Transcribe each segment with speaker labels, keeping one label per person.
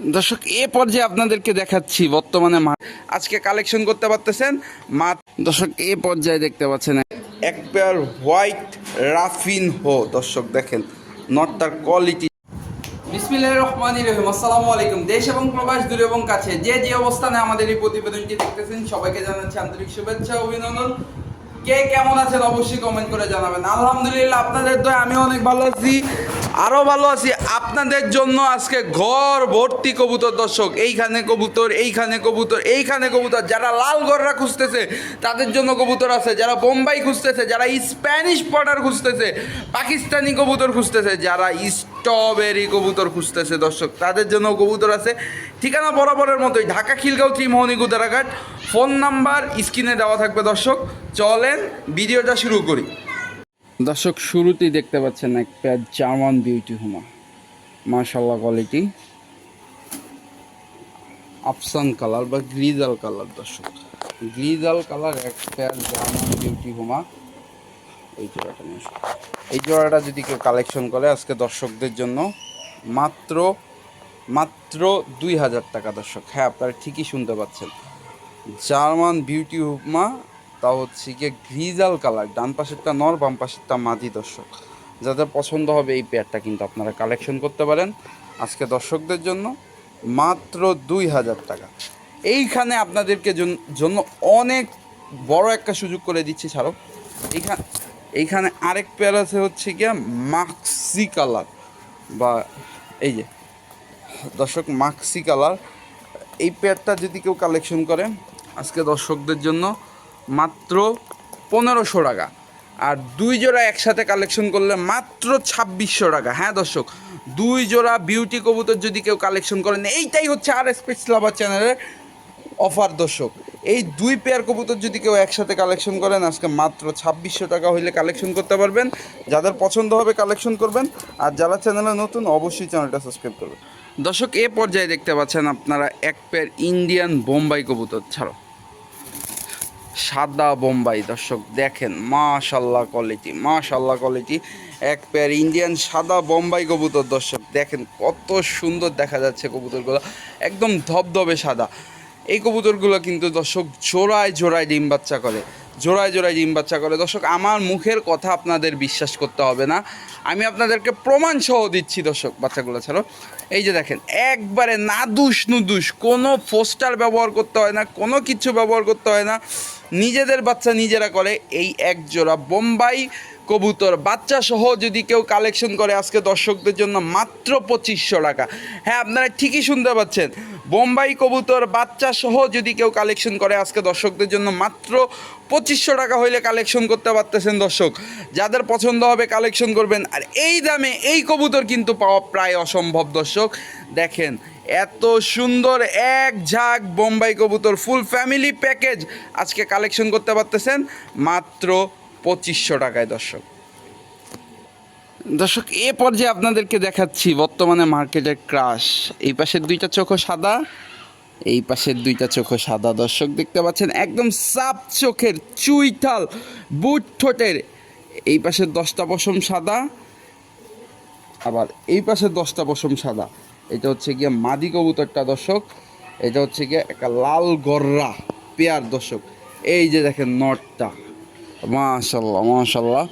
Speaker 1: দর্শক, এ পর্যায়ে আপনাদেরকে দেখাচ্ছি বর্তমানে আজকে কালেকশন করতে পারতেছেন মা দর্শক, এ পর্যায়ে দেখতে পাচ্ছেন এক পেয়ার হোয়াইট রাফিন হো। দর্শক, দেখেন নট নটটার কোয়ালিটি বিসমিল্লাহ রহমান রহিম। আসসালামু আলাইকুম। দেশ এবং প্রবাস, দূরে এবং কাছে। যে যে অবস্থানে আমাদের এই প্রতিবেদনটি দেখতেছেন, সবাইকে জানাচ্ছি আন্তরিক শুভেচ্ছা, অভিনন্দন। কে কেমন আছেন অবশ্যই কমেন্ট করে জানাবেন। আলহামদুলিল্লাহ, আপনাদের দয় আমি অনেক ভালো আছি। আরও ভালো আছি। আপনাদের জন্য আজকে ঘর ভর্তি কবুতর, দর্শক। এইখানে কবুতর এইখানে কবুতর এইখানে কবুতর। যারা লাল গররা খুঁজতেছে, তাদের জন্য কবুতর আছে। যারা বোম্বাই খুঁজতেছে, যারা স্প্যানিশ পটার খুঁজতেছে, পাকিস্তানি কবুতর খুঁজতেছে, যারা স্ট্রবেরি কবুতর খুঁজতেছে, দর্শক। তাদের জন্য কবুতর আছে। ঠিকানা বরাবরের মতোই। Dhaka Khilgaon three Trimohoni Gudaraghat. Phone number স্ক্রিনে দেওয়া থাকবে, দর্শক। চলেন, ভিডিওটা শুরু করি। দর্শক, শুরুতেই দেখতে পাচ্ছেন এক একটা জার্মান বিউটি হুমা। মার্শাল্লাহ কোয়ালিটি আফসান কালার বা গ্রিজাল কালার দর্শক। গ্রিজাল কালার এক পেয়ার জার্মান বিউটি হুমা। এই জোড়াটা নিয়ে এই জোড়াটা যদি কেউ কালেকশন করে, আজকে দর্শকদের জন্য মাত্র মাত্র দুই হাজার টাকা দর্শক। হ্যাঁ আপনারা ঠিকই শুনতে পাচ্ছেন। জার্মান বিউটি হুমা তা হচ্ছে গিয়ে গ্রিজাল কালার, ডান পাশেরটা নর, বাম পাশেরটা মাঝি দর্শক। যাদের পছন্দ হবে এই পেয়ারটা কিন্তু আপনারা কালেকশন করতে পারেন। আজকে দর্শকদের জন্য মাত্র দুই হাজার টাকা। এইখানে আপনাদেরকে জন্য অনেক বড় একটা সুযোগ করে দিচ্ছি ছাড়ো এইখানে এইখানে আরেক পেয়ার আছে হচ্ছে গিয়ে মাক্সি কালার বা এই যে, দর্শক মাক্সি কালার এই পেয়ারটা যদি কেউ কালেকশন করে, আজকে দর্শকদের জন্য মাত্র পনেরোশো টাকা। আর দুই জোড়া একসাথে কালেকশন করলে মাত্র ছাব্বিশশো টাকা। হ্যাঁ দর্শক, দুই জোড়া বিউটি কবুতর যদি কেউ কালেকশন করেন এইটাই হচ্ছে আর স্পেস লাভার চ্যানেলের অফার দর্শক। এই দুই পেয়ার কবুতর যদি কেউ একসাথে কালেকশন করেন আজকে মাত্র ছাব্বিশশো টাকা হইলে কালেকশন করতে পারবেন। যাদের পছন্দ হবে কালেকশন করবেন। আর যারা চ্যানেলে নতুন, অবশ্যই চ্যানেলটা সাবস্ক্রাইব করবেন। দর্শক, এ পর্যায়ে দেখতে পাচ্ছেন আপনারা এক পেয়ার ইন্ডিয়ান বোম্বাই কবুতর। ছাড়ো। সাদা বোম্বাই, দর্শক দেখেন মাশাল্লাহ কোয়ালিটি মাশাল্লাহ কোয়ালিটি এক পেয়ার ইন্ডিয়ান সাদা বোম্বাই কবুতর, দর্শক দেখেন কত সুন্দর দেখা যাচ্ছে কবুতরগুলো, একদম ধবধবে সাদা। এই কবুতরগুলো কিন্তু দর্শক জোড়ায় জোড়ায় ডিম বাচ্চা করে, জোড়ায় জোড়ায় ডিম বাচ্চা করে। দর্শক, আমার মুখের কথা আপনাদের বিশ্বাস করতে হবে না। আমি আপনাদেরকে প্রমাণ সহ দিচ্ছি, দর্শক, বাচ্চাগুলো ছাড়ো। এই যে দেখেন, একবারে নাদুস নুদুস, কোনো পোস্টার ব্যবহার করতে হয় না, কোনো কিছু ব্যবহার করতে হয় না। নিজেদের বাচ্চা নিজেরা করে, এই এক জোড়া বোম্বাই কবুতর। বাচ্চা সহ যদি কেউ কালেকশন করে, আজকে দর্শকদের জন্য মাত্র পঁচিশশো টাকা। হ্যাঁ আপনারা ঠিকই শুনতে পাচ্ছেন। বোম্বাই কবুতর বাচ্চা সহ যদি কেউ কালেকশন করে, আজকে দর্শকদের জন্য মাত্র পঁচিশশো টাকা হইলে কালেকশন করতে পারতেছেন দর্শক। যাদের পছন্দ হবে কালেকশন করবেন। আর এই দামে এই কবুতর কিন্তু পাওয়া প্রায় অসম্ভব দর্শক। দেখেন এত সুন্দর এক ঝাঁক বোম্বাই কবুতর ফুল ফ্যামিলি প্যাকেজ আজকে কালেকশন করতে পারতেছেন মাত্র পঁচিশশো টাকায়, দর্শক। দর্শক, এ পর্যায়ে আপনাদেরকে দেখাচ্ছি বর্তমানে মার্কেটের ক্রাশ এই পাশের দুইটা চোখও সাদা, এই পাশের দুইটা চোখও সাদা। দর্শক, দেখতে পাচ্ছেন একদম সাপ চোখের চুইঠাল বুট ঠোঁটের। এই পাশের দশটা পশম সাদা, আবার এই পাশে দশটা পশম সাদা। এটা হচ্ছে গিয়ে মাদি কবুতরটা, দর্শক। এটা হচ্ছে গিয়ে একটা লাল গররা, পেয়ার দর্শক। এই যে দেখেন নটটা। মাশাল্লাহ মাশাল্লাহ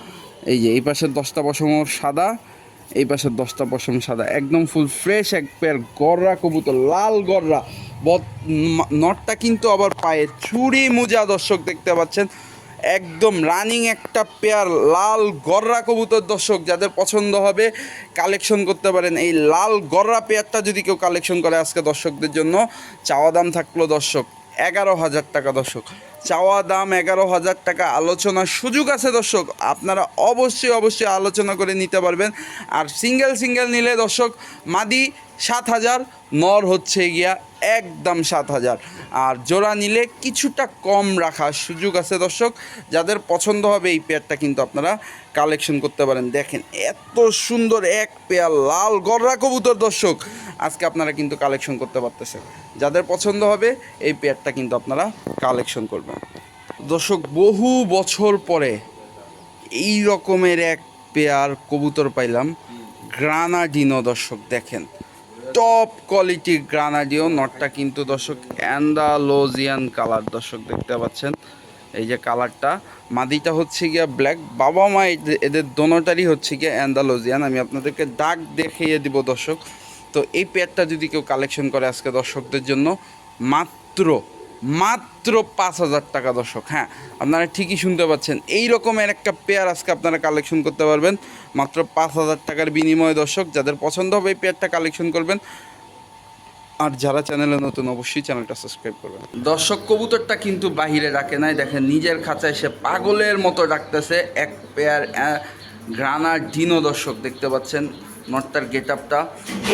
Speaker 1: এই যে এই পাশের দশটা পশম সাদা, এই পাশের দশটা পশম সাদা। একদম ফুল ফ্রেশ এক পেয়ার গররা কবুতর, লাল গররা। নটটা কিন্তু আবার পায়ে চুড়ি মোজা দর্শক দেখতে পাচ্ছেন। একদম রানিং একটা পেয়ার লাল গররা কবুতর দর্শক, যাদের পছন্দ হবে কালেকশন করতে পারেন। এই লাল গররা পেয়ারটা যদি কেউ কালেকশন করে আজকে দর্শকদের জন্য, চাওয়া দাম থাকল দর্শক এগারো হাজার টাকা দর্শক। চাওয়া দাম এগারো হাজার টাকা, আলোচনার সুযোগ আছে দর্শক। আপনারা অবশ্যই অবশ্যই আলোচনা করে নিতে পারবেন। আর সিঙ্গেল সিঙ্গেল নিলে দর্শক মাদি সাত হাজার, নর হচ্ছে গিয়া একদম সাত হাজার। আর জোড়া নিলে কিছুটা কম রাখার সুযোগ আছে দর্শক, যাদের পছন্দ হবে এই পেয়ারটা কিন্তু আপনারা কালেকশন করতে পারেন। দেখেন, এত সুন্দর এক পেয়ার লাল গররা কবুতর দর্শক, আজকে আপনারা কিন্তু কালেকশন করতে পারতেছেন। যাদের পছন্দ হবে এই পেয়ারটা কিন্তু আপনারা কালেকশন করবেন। দর্শক, বহু বছর পরে এই রকমের এক পেয়ার কবুতর পাইলাম, গ্রানাডিনো দর্শক, দেখেন। টপ কোয়ালিটি গ্রানাডিও নটটা কিন্তু দর্শক অ্যান্ডালোজিয়ান কালার দর্শক দেখতে পাচ্ছেন। এই যে কালারটা মাদিটা হচ্ছে গিয়া ব্ল্যাক বাবা মা এদের- দোনোটারই হচ্ছে গিয়া অ্যান্ডালোজিয়ান আমি আপনাদেরকে ডাক দেখিয়ে দিব দর্শক। তো এই পেয়ারটা যদি কেউ কালেকশন করে আজকে দর্শকদের জন্য, মাত্র মাত্র পাঁচ হাজার টাকা দর্শক হ্যাঁ আপনারা ঠিকই শুনতে পাচ্ছেন। এই রকমের একটা পেয়ার আজকে আপনারা কালেকশন করতে পারবেন। মাত্র পাঁচ হাজার টাকার বিনিময়ে দর্শক, যাদের পছন্দ হবে এই পেয়ারটা কালেকশন করবেন। আর যারা চ্যানেলে নতুন, অবশ্যই চ্যানেলটা সাবস্ক্রাইব করবেন। দর্শক, কবুতরটা কিন্তু বাহিরে ডাকে নাই। দেখেন, নিজের খাঁচায় সে পাগলের মতো ডাকতেছে। এক পেয়ার গ্রানার ডিনো দর্শক দেখতে পাচ্ছেন নটটার গেট আপটা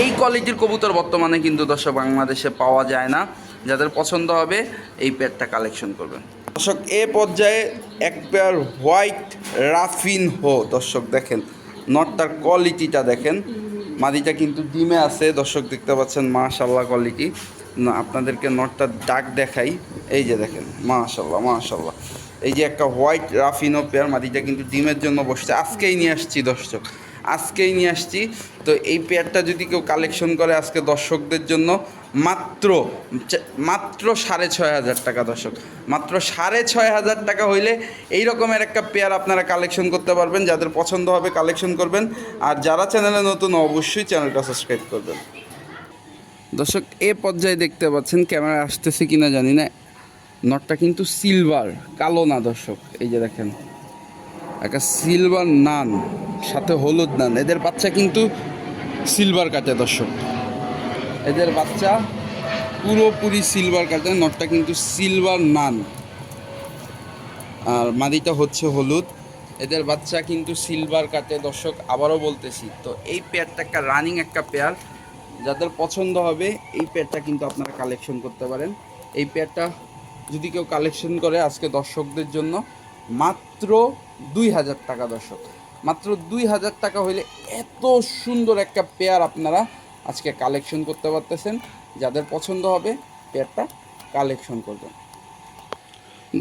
Speaker 1: এই কোয়ালিটির কবুতর বর্তমানে কিন্তু দর্শক বাংলাদেশে পাওয়া যায় না। যাদের পছন্দ হবে, এই পেয়ারটা কালেকশন করবেন। দর্শক, এ পর্যায়ে এক পেয়ার হোয়াইট রাফিন হো। দর্শক, দেখেন নটটার কোয়ালিটিটা দেখেন। মাদিটা কিন্তু ডিমে আছে। দর্শক, দেখতে পাচ্ছেন মাশাল্লাহ কোয়ালিটি না, আপনাদেরকে নটটার ডাক দেখাই। এই যে দেখেন মাশাল্লাহ মাশাল্লাহ এই যে একটা হোয়াইট রাফিনো পেয়ার মাদিটা কিন্তু ডিমের জন্য বসছে। আজকেই নিয়ে আসছি, দর্শক। আজকেই নিয়ে আসছি। তো এই পেয়ারটা যদি কেউ কালেকশন করে আজকে দর্শকদের জন্য, মাত্র মাত্র সাড়ে ছয় হাজার টাকা দর্শক। মাত্র সাড়ে ছয় হাজার টাকা হইলে এই রকমের একটা পেয়ার আপনারা কালেকশন করতে পারবেন। যাদের পছন্দ হবে কালেকশন করবেন। আর যারা চ্যানেলে নতুন, অবশ্যই চ্যানেলটা সাবস্ক্রাইব করবেন। দর্শক, এ পর্যায়ে দেখতে পাচ্ছেন ক্যামেরা আসতেছে কিনা জানি না। নটটা কিন্তু সিলভার কালো না দর্শক। এই যে দেখেন। একটা সিলভার নান সাথে হলুদ নান এদের বাচ্চা কিন্তু সিলভার কাটে দর্শক। এদের বাচ্চা পুরোপুরি সিলভার কাটে, নটটা কিন্তু সিলভার নান আর মাদিটা হচ্ছে হলুদ। এদের বাচ্চা কিন্তু সিলভার কাটে দর্শক, আবারও বলতেছি। তো এই পেয়ারটা একটা রানিং একটা পেয়ার যাদের পছন্দ হবে, এই পেয়ারটা কিন্তু আপনারা কালেকশন করতে পারেন। এই পেয়ারটা যদি কেউ কালেকশন করে আজকে দর্শকদের জন্য, মাত্র দুই হাজার টাকা দর্শক। মাত্র দুই হাজার টাকা হইলে এত সুন্দর একটা পেয়ার আপনারা আজকে কালেকশন করতে পারতেছেন। যাদের পছন্দ হবে পেয়ারটা কালেকশন করবেন।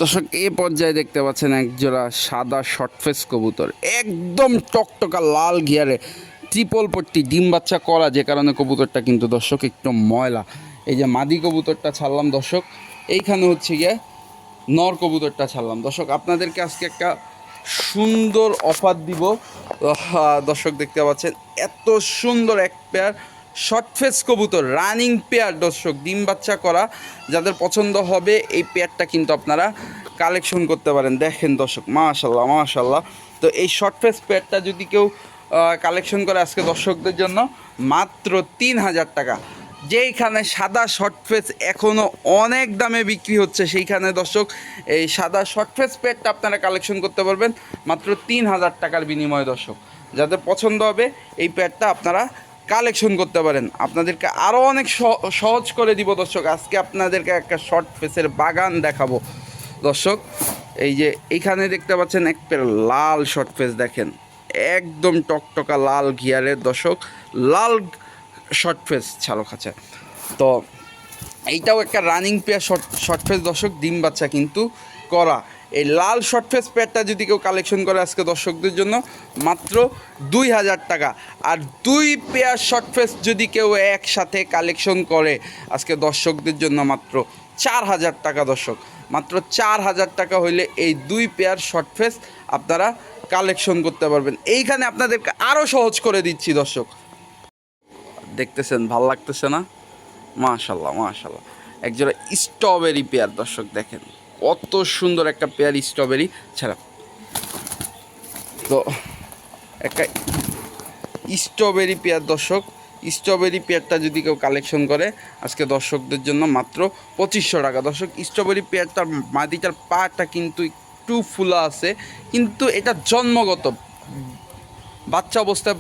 Speaker 1: দর্শক, এ পর্যায়ে দেখতে পাচ্ছেন একজোড়া সাদা শর্টফেস কবুতর। একদম টকটকা লাল গিয়ারে ট্রিপল পট্টি ডিম বাচ্চা করা, যে কারণে কবুতরটা কিন্তু দর্শক একটু ময়লা। এই যে মাদি কবুতরটা ছাড়লাম দর্শক, এইখানে হচ্ছে গিয়ে নর কবুতরটা ছাড়লাম। দর্শক, আপনাদেরকে আজকে একটা সুন্দর অফার দিব। দর্শক দেখতে পাচ্ছেন, এত সুন্দর এক পেয়ার শর্ট ফেস কবুতর রানিং পেয়ার দর্শক, ডিম বাচ্চা করা। যাদের পছন্দ হবে, এই পেয়ারটা কিন্তু আপনারা কালেকশন করতে পারেন। দেখেন দর্শক মাশাল্লাহ মাশাল্লাহ তো এই শর্ট ফেস পেয়ারটা যদি কেউ কালেকশন করে আজকে দর্শকদের জন্য, মাত্র তিন হাজার টাকা। যেইখানে সাদা শর্ট ফেস এখনও অনেক দামে বিক্রি হচ্ছে, সেইখানে দর্শক এই সাদা শর্ট ফেস পেয়ারটা আপনারা কালেকশন করতে পারবেন, মাত্র তিন হাজার টাকার বিনিময়ে দর্শক। যাদের পছন্দ হবে, এই প্যাডটা আপনারা কালেকশন করতে পারেন। আপনাদেরকে আরও অনেক সহ- সহজ করে দিব দর্শক। আজকে আপনাদেরকে একটা শর্ট ফেসের বাগান দেখাবো। দর্শক, এই যে এইখানে দেখতে পাচ্ছেন এক লাল শর্ট ফেস দেখেন। একদম টকটকা লাল গিয়ারের দর্শক। লাল শর্ট ফেস ছালো খাঁচা তো এইটাও একটা running pair short short face দর্শক, ডিম বাচ্চা কিন্তু করা। এই লাল শর্ট ফেস পেয়ারটা যদি কেউ কালেকশন করে আজকে দর্শকদের জন্য, মাত্র দুই হাজার টাকা। আর দুই পেয়ার শর্ট ফেস যদি কেউ একসাথে কালেকশন করে, আজকে দর্শকদের জন্য মাত্র চার হাজার টাকা দর্শক। মাত্র চার হাজার টাকা হইলে এই দুই পেয়ার শর্ট ফেস আপনারা কালেকশন করতে পারবেন। এইখানে আপনাদেরকে আরও সহজ করে দিচ্ছি দর্শক। দেখতেছেন, ভালো লাগতেছে না? মাশাল্লাহ মাশাল্লাহ। একজোড়া স্ট্রবেরি পেয়ার দর্শক দেখেন, কত সুন্দর একটা পেয়ার স্ট্রবেরি ছাড়া। তো, একটা স্ট্রবেরি পেয়ার দর্শক স্ট্রবেরি পেয়ারটা যদি কেউ কালেকশন করে, আজকে দর্শকদের জন্য মাত্র পঁচিশশো টাকা। দর্শক স্ট্রবেরি পেয়ারটার মাদিটার পাটা কিন্তু একটু ফুলা আছে, কিন্তু এটা জন্মগত বাচ্চা অবস্থায়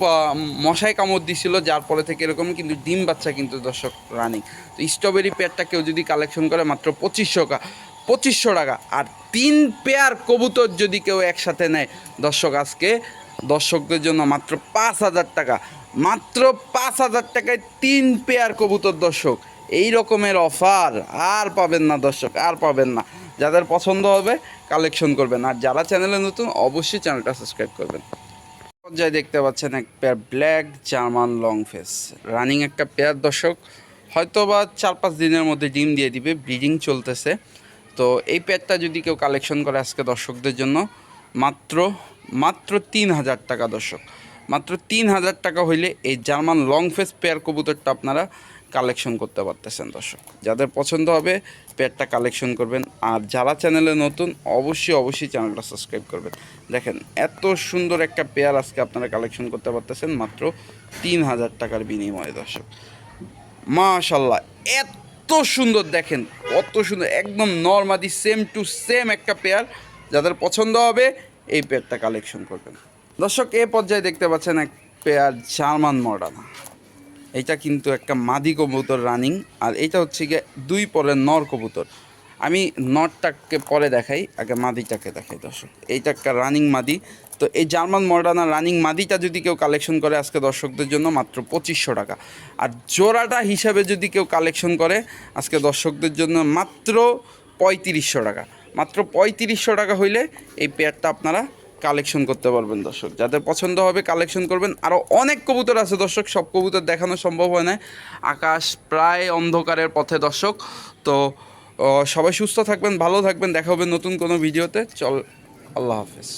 Speaker 1: মশায় কামড় দিছিল, যার পরে থেকে এরকম কিন্তু ডিম বাচ্চা কিন্তু দর্শক রানিং। তো স্ট্রবেরি পেয়ারটা কেউ যদি কালেকশন করে, মাত্র পঁচিশশো টাকা পঁচিশশো টাকা। আর তিন পেয়ার কবুতর যদি কেউ একসাথে নেয়, দর্শক আজকে দর্শকদের জন্য মাত্র পাঁচ হাজার টাকা। মাত্র পাঁচ হাজার টাকায় তিন পেয়ার কবুতর দর্শক। এই রকমের অফার আর পাবেন না দর্শক, আর পাবেন না। যাদের পছন্দ হবে কালেকশন করবেন। আর যারা চ্যানেলে নতুন, অবশ্যই চ্যানেলটা সাবস্ক্রাইব করবেন। পর্যায়ে দেখতে পাচ্ছেন এক pair black German long face running একটা পেয়ার দর্শক হয়তো বা চার পাঁচ দিনের মধ্যে ডিম দিয়ে দিবে ব্রিডিং চলতেছে। তো এই পেয়ারটা যদি কেউ কালেকশন করে আজকে দর্শকদের জন্য, মাত্র মাত্র তিন হাজার টাকা দর্শক। মাত্র তিন হাজার টাকা হইলে এই জার্মান লং ফেস পেয়ার কবুতরটা আপনারা কালেকশন করতে পারতেছেন দর্শক। যাদের পছন্দ হবে পেয়ারটা কালেকশন করবেন। আর যারা চ্যানেলে নতুন, অবশ্যই অবশ্যই চ্যানেলটা সাবস্ক্রাইব করবেন। দেখেন, এত সুন্দর একটা পেয়ার আজকে আপনারা কালেকশন করতে পারতেছেন মাত্র তিন হাজার টাকার বিনিময়ে, দর্শক। মাশাল্লাহ এত সুন্দর দেখেন, কত সুন্দর, একদম নর্মাদি সেম টু সেম একটা পেয়ার। যাদের পছন্দ হবে, এই পেয়ারটা কালেকশন করবেন। দর্শক, এ পর্যায়ে দেখতে পাচ্ছেন এক পেয়ার জার্মান মডার্না। এটা কিন্তু একটা মাদি কবুতর রানিং আর এটা হচ্ছে গিয়ে দুই পরের নর কবুতর। আমি নরটাকে পরে দেখাই, আগে মাদিটাকে দেখাই দর্শক। এইটা একটা রানিং মাদি। তো এই জার্মান মডার্না রানিং মাদিটা যদি কেউ কালেকশন করে আজকে দর্শকদের জন্য মাত্র পঁচিশশো টাকা। আর জোড়াটা হিসাবে যদি কেউ কালেকশন করে, আজকে দর্শকদের জন্য মাত্র পঁয়ত্রিশশো টাকা। মাত্র পঁয়ত্রিশশো টাকা হইলে এই পেয়ারটা আপনারা কালেকশন করতে পারবেন দর্শক। যাদের পছন্দ হবে কালেকশন করবেন। আরও অনেক কবুতর আছে দর্শক, সব কবুতর দেখানো সম্ভব হয় না। আকাশ প্রায় অন্ধকারের পথে দর্শক। তো সবাই সুস্থ থাকবেন, ভালো থাকবেন। দেখা হবে নতুন কোনো ভিডিওতে। চল, আল্লাহ হাফেজ।